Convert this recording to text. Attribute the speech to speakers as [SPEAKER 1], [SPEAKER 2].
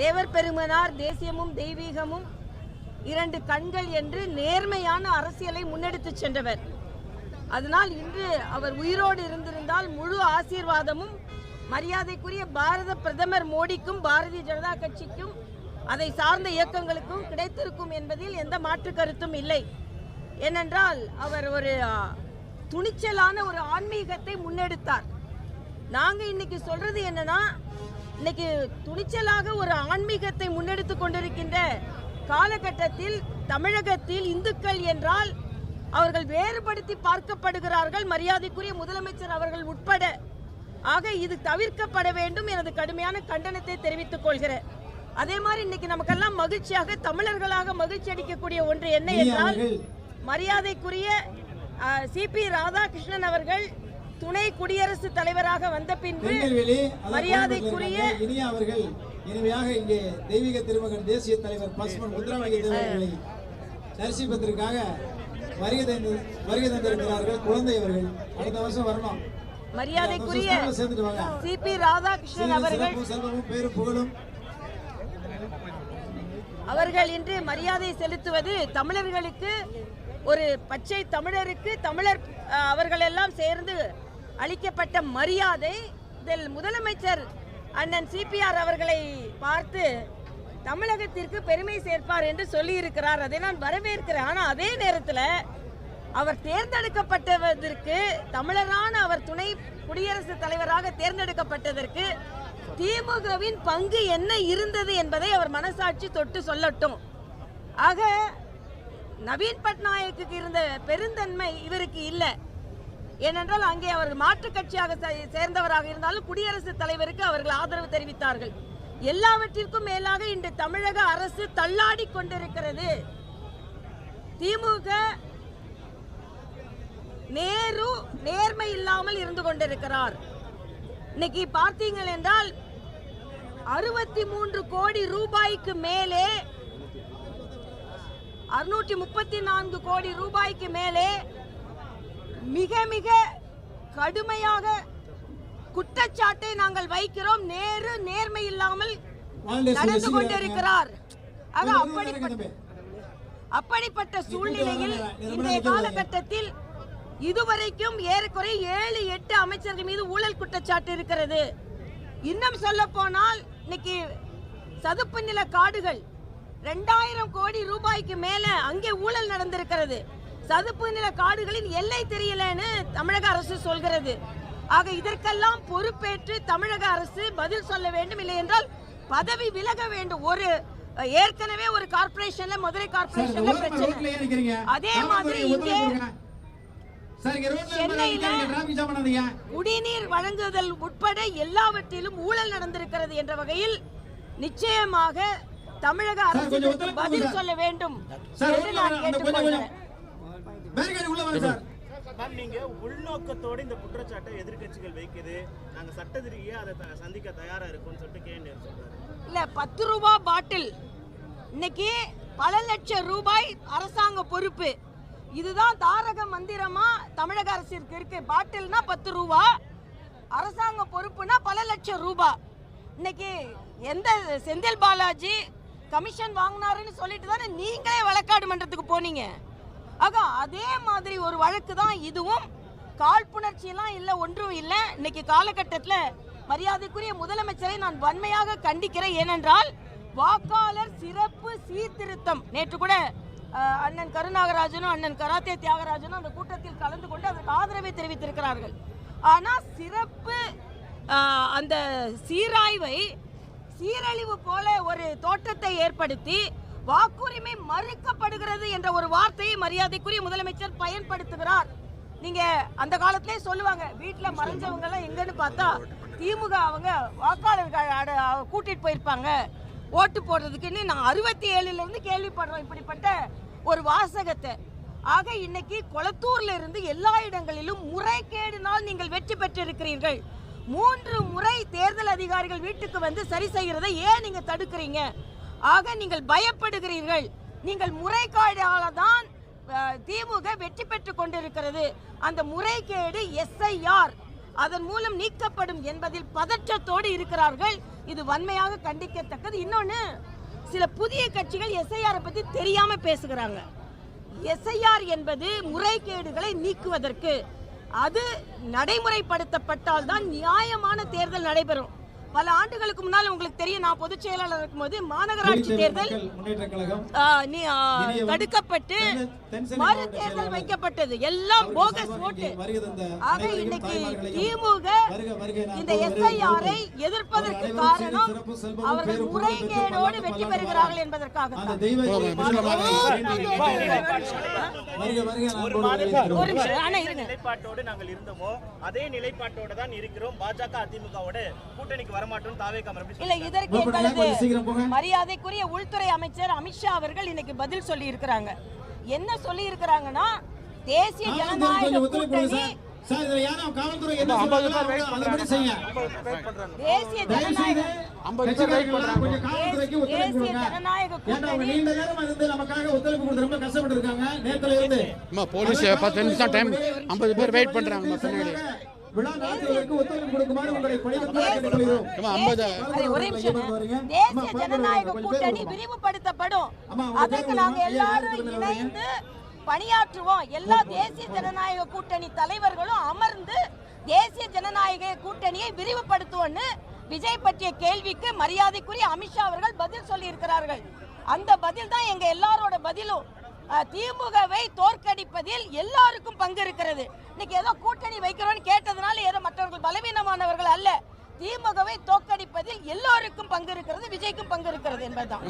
[SPEAKER 1] தேவர் பெருமனார் தேசியமும் தெய்வீகமும் இரண்டு கண்கள் என்று நேர்மையான அரசியலை முன்னெடுத்துச் சென்றவர். அதனால் இன்று அவர் உயிரோடு இருந்திருந்தால் முழு ஆசீர்வாதமும் மரியாதைக்குரிய பாரத பிரதமர் மோடிக்கும் பாரதிய ஜனதா கட்சிக்கும் அதை சார்ந்த இயக்கங்களுக்கும் கிடைத்திருக்கும் என்பதில் எந்த மாற்று கருத்தும் இல்லை. ஏனென்றால் அவர் ஒரு துணிச்சலான ஒரு ஆன்மீகத்தை முன்னெடுத்தார். நாங்கள் இன்னைக்கு சொல்றது என்னன்னா இன்னைக்கு துணிச்சலாக ஒரு ஆன்மீகத்தை முன்னெடுத்து கொண்டிருக்கின்ற காலகட்டத்தில் தமிழகத்தில் இந்துக்கள் என்றால் அவர்கள் வேறுபடுத்தி பார்க்கப்படுகிறார்கள். மரியாதைக்குரிய முதலமைச்சர் அவர்கள் உட்பட. ஆக இது தவிர்க்கப்பட வேண்டும் எனது கடுமையான கண்டனத்தை தெரிவித்துக் கொள்கிறேன். அதே மாதிரி இன்னைக்கு நமக்கெல்லாம் மகிழ்ச்சியாக தமிழர்களாக மகிழ்ச்சி அளிக்கக்கூடிய ஒன்று என்ன என்றால் மரியாதைக்குரிய சிபி ராதாகிருஷ்ணன் அவர்கள் துணை குடியரசுத் தலைவராக வந்த பின்பு மரியாதைக்குரிய
[SPEAKER 2] இனி அவர்கள் இனிமையாக இங்கே தெய்வீக திருமகன் தேசிய தலைவர் பசுமன் முத்துராமலிங்க தேவர் அவர்களை தரிசிப்பதற்காக வருகை தந்து வருகை தந்திருக்கிறார்கள் குழந்தை அவர்கள். அடுத்த வருஷம் வரணும்.
[SPEAKER 1] மரியாதைக்குரிய
[SPEAKER 2] வாங்க.
[SPEAKER 1] சிபி ராதாகிருஷ்ணன் அவர்கள்
[SPEAKER 2] பேரும் புகழும்.
[SPEAKER 1] அவர்கள் இன்று மரியாதை செலுத்துவது தமிழர்களுக்கு ஒரு பச்சை தமிழருக்கு தமிழர் அஹ், அவர்கள் எல்லாம் சேர்ந்து அளிக்கப்பட்ட மரியாதை இதில் முதலமைச்சர் அண்ணன் சிபிஆர் அவர்களை பார்த்து தமிழகத்திற்கு பெருமை சேர்ப்பார் என்று சொல்லியிருக்கிறார். அதை நான் வரவேற்கிறேன். ஆனால் அதே நேரத்தில் அவர் தேர்ந்தெடுக்கப்பட்டதற்கு தமிழரான அவர் துணை குடியரசுத் தலைவராக தேர்ந்தெடுக்கப்பட்டதற்கு திமுகவின் பங்கு என்ன இருந்தது என்பதை அவர் மனசாட்சி தொட்டு சொல்லட்டும். ஆக நவீன் பட்நாயக்கு இருந்த பெருந்தன்மை இவருக்கு இல்லை. ஏனென்றால் அங்கே அவர்கள் மாற்றுக் கட்சியாக சேர்ந்தவராக இருந்தாலும் குடியரசுத் தலைவருக்கு அவர்கள் ஆதரவு தெரிவித்தார்கள். எல்லாவற்றிற்கும் மேலாக இன்று தமிழக அரசு தள்ளாடி கொண்டிருக்கிறது. திமுக நேரு நேர்மை இல்லாமல் இருந்து கொண்டிருக்கிறார். இன்னைக்கு பார்த்தீங்கள் என்றால் அறுபத்தி மூன்று கோடி ரூபாய்க்கு மேலே அறுநூற்றி முப்பத்தி நான்கு கோடி ரூபாய்க்கு மேலே மிக மிக கடுமையாக குற்றச்சாட்டை நாங்கள் வைக்கிறோம். நேரு நேர்மை இல்லாமல் நடந்து கொண்டிருக்கிறார். ஆக அப்படிப்பட்ட. அப்படிப்பட்ட சூழ்நிலையில் இன்றைய காலகட்டத்தில் இதுவரைக்கும் ஏறக்குறைய ஏழு எட்டு அமைச்சர்கள் மீது ஊழல் குற்றச்சாட்டு இருக்கிறது. இன்னும் சொல்ல போனால் இன்னைக்கு சதுப்பு நில காடுகள் ரெண்டாயிரம் கோடி ரூபாய்க்கு மேல அங்கே ஊழல் நடந்திருக்கிறது. சதுப்பு நில காடுகளின் எல்லை தெரியலன்னு தமிழக அரசு சொல்கிறது. ஆக இதற்கெல்லாம் பொறுப்பேற்று தமிழக அரசு பதில் சொல்ல வேண்டும். இல்லை என்றால் பதவி விலக வேண்டும். ஒரு ஏற்கனவே ஒரு கார்ப்பரேஷன்ல மதுரை
[SPEAKER 2] ஓரமா
[SPEAKER 1] பிரச்சனை. அதே மாதிரி இங்கே சென்னையில குடிநீர் வழங்குதல் உட்பட எல்லாவற்றிலும் ஊழல் நடந்திருக்கிறது என்ற வகையில் நிச்சயமாக தமிழக அரசு பதில். சொல்ல வேண்டும். என்று நான் கேட்டுக்கொள்கிறேன்.
[SPEAKER 2] பேரிகார்டு உள்ள வாங்க சார்.
[SPEAKER 3] மேம் நீங்க உள்நோக்கத்தோட இந்த குற்றச்சாட்டை எதிர்க்கட்சிகள் வைக்குது. நாங்க சட்டத்திரிகையா அதை த- சந்திக்க தயாரா இருக்கோம்னு சொல்லிட்டு கேண்டு சொல்றாரு.
[SPEAKER 1] இல்ல பத்து ரூபாய் பாட்டில். இன்னைக்கு பல லட்சம் ரூபாய் அரசாங்க பொறுப்பு. இதுதான் தாரக மந்திரமா தமிழக அரசிற்கு இருக்கு பாட்டில்னா பத்து ரூபா அரசாங்க பொறுப்புனா பல லட்சம் ரூபாய் இன்னைக்கு எந்த செந்தில் பாலாஜி கமிஷன் வாங்கினாருன்னு சொல்லிட்டு தானே நீங்களே வழக்காடு மன்றத்துக்கு போனீங்க. ஆக அதே மாதிரி ஒரு வழக்கு தான் இதுவும். காழ்ப்புணர்ச்சியெல்லாம் இல்லை ஒன்றும் இல்லை. இன்னைக்கு காலகட்டத்தில் மரியாதைக்குரிய முதலமைச்சரை நான் வன்மையாக கண்டிக்கிறேன். ஏனென்றால் வாக்காளர் சிறப்பு சீர்திருத்தம். நேற்று கூட அண்ணன் கருநாகராஜனும் அண்ணன் கராத்தே தியாகராஜனும் அந்த கூட்டத்தில் கலந்து கொண்டு அதற்கு ஆதரவை தெரிவித்திருக்கிறார்கள். ஆனால் சிறப்பு அந்த சீராய்வை சீரழிவு போல ஒரு தோற்றத்தை ஏற்படுத்தி வாக்குரிமை மறுக்கப்படுகிறது என்ற ஒரு வார்த்தையை மரியாதைக்குரிய முதலமைச்சர் பயன்படுத்துகிறார். நீங்க அந்த காலத்திலே சொல்லுவாங்க வீட்டுல மறைஞ்சவங்க எல்லாம் எங்கன்னு பார்த்தா திமுக அவங்க வாக்காளர்கள் அட- கூட்டிட்டு போயிருப்பாங்க. ஓட்டு போடுறதுக்குன்னு நான் அறுபத்தி ஏழுல இருந்து கேள்விப்படுறோம் இப்படிப்பட்ட ஒரு வாசகத்தை. ஆக இன்னைக்கு கொளத்தூர்ல இருந்து எல்லா இடங்களிலும் முறைகேடுனால் நீங்கள் வெற்றி பெற்றிருக்கிறீர்கள். மூன்று முறை தேர்தல் அதிகாரிகள் வீட்டுக்கு வந்து சரி செய்கிறதை ஏன் நீங்க தடுக்கிறீங்க? ஆக நீங்கள் பயப்படுகிறீர்கள். நீங்கள் முறைகேடால தான் திமுக வெற்றி பெற்று கொண்டிருக்கிறது. அந்த முறைகேடு எஸ்ஐஆர். அதன் மூலம் நீக்கப்படும் என்பதில் பதற்றத்தோடு இருக்கிறார்கள். இது வன்மையாக கண்டிக்கத்தக்கது. இன்னொன்று சில புதிய கட்சிகள் எஸ்ஐஆரை பற்றி தெரியாமல் பேசுகிறாங்க. எஸ்ஐஆர் என்பது முறைகேடுகளை நீக்குவதற்கு. அது நடைமுறைப்படுத்தப்பட்டால் தான் நியாயமான தேர்தல் நடைபெறும். பல ஆண்டுகளுக்கு முன்னால் உங்களுக்கு தெரியும் நான் பொதுச் செயலாளர் இருக்கும்போது மாநகராட்சி தேர்தல் தடுக்கப்பட்டு மறு தேர்தல் வைக்கப்பட்டது. எல்லாம்
[SPEAKER 2] அவர்கள்
[SPEAKER 1] போகஸ் ஓட்டு ஆக இன்னைக்கு திமுக இந்த எஸ்ஐஆரை. எதிர்ப்பதற்கு காரணம் அவர்கள் முறைகேடோடு வெற்றி பெறுகிறார்கள்
[SPEAKER 2] அந்த
[SPEAKER 1] என்பதற்காகத்தான்
[SPEAKER 2] தெய்வ வருக வருக என
[SPEAKER 3] ஒரு
[SPEAKER 1] நிமிஷம்
[SPEAKER 3] நிலைப்பாட்டோடு நாங்கள் இருந்தோமோ அதே நிலைப்பாட்டோட தான் இருக்கிறோம். பாஜக அதிமுகவோட கூட்டணிக்கு
[SPEAKER 1] இல்ல இதற்கு எங்களது. மரியாதைக்குரிய உள்துறை அமைச்சர் அமித்ஷா அவர்கள் இன்னைக்கு பதில் சொல்லி இருக்கிறாங்க என்ன சொல்லி இருக்கிறாங்கன்னா தேசிய ஜனநாயக கூட்டணி. தேசிய ஜனநாயக
[SPEAKER 4] போலீஸ் பத்து நிமிஷம் டைம் ஐம்பது பேர் வெயிட் பின்னாடி.
[SPEAKER 2] விழா ஒத்துழைப்பு கொடுக்குமாறு உங்களை
[SPEAKER 1] தேசிய ஜனநாயக கூட்டணி? விரிவுபடுத்தப்படும் அதற்கு நாங்க எல்லாரும் இணைந்து பணியாற்றுவோம் எல்லா தேசிய ஜனநாயக கூட்டணி தலைவர்களும் அமர்ந்து தேசிய ஜனநாயக கூட்டணியை விரிவுபடுத்துவோம்னு விஜய் பற்றிய கேள்விக்கு மரியாதைக்குரிய அமித்ஷா அவர்கள் பதில் சொல்லி இருக்கிறார்கள் அந்த பதில் தான் எங்க எல்லாரோட பதிலும் திமுகவை தோற்கடிப்பதில் எல்லாருக்கும் பங்கு இருக்கிறது. இன்னைக்கு ஏதோ கூட்டணி வைக்கிறோம்னு கேட்டதுனால ஏதோ மற்றவர்கள் பலவீனமானவர்கள் அல்ல. திமுகவை தோற்கடிப்பதில் எல்லோருக்கும் பங்கு இருக்கிறது விஜய்க்கும் பங்கு இருக்கிறது என்பதுதான்.